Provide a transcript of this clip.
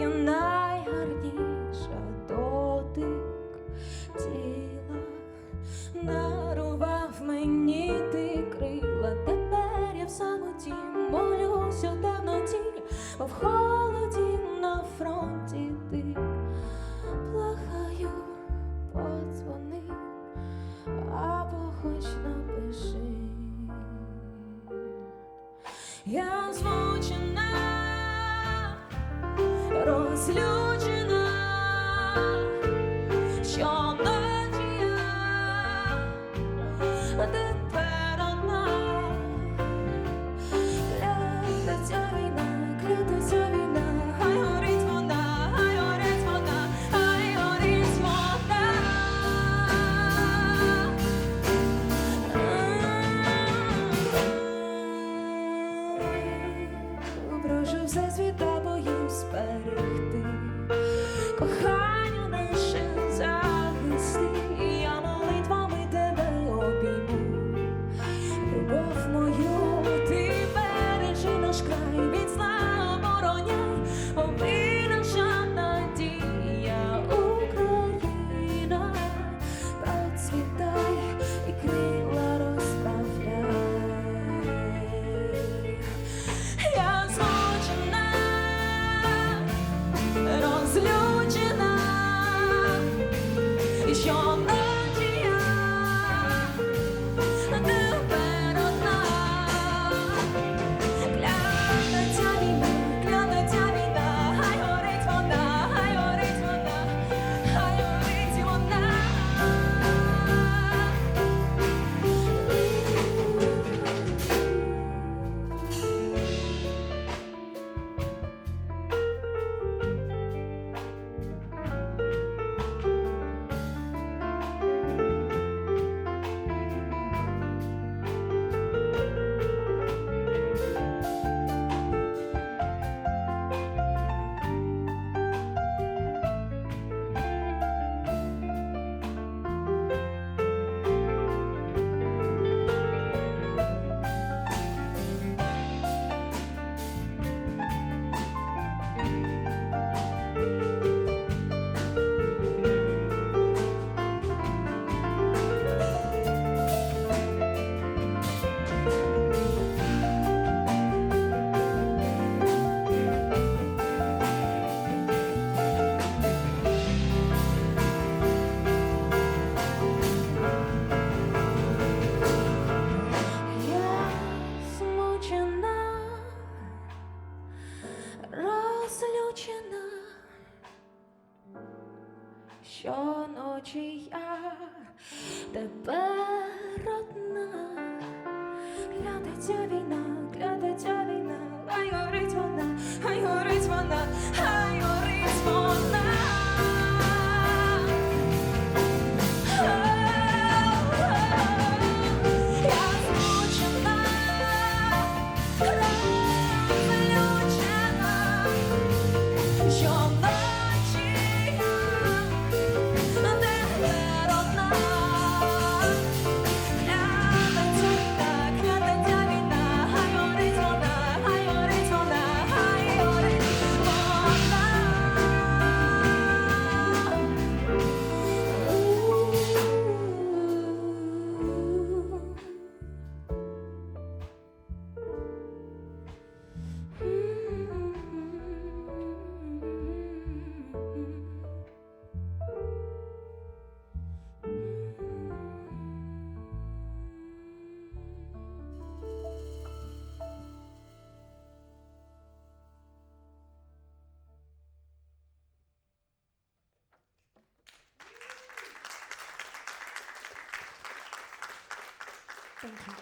Є найгарніша дотик тіла, дарував мені ти крила, тепер я в самоті молюся у давноті, бо в холоді на фронті ти плахаю, подзвони або хоч на. розлючена, що щоночі я тепер одна, глядиться війна, глядиться війна. 健康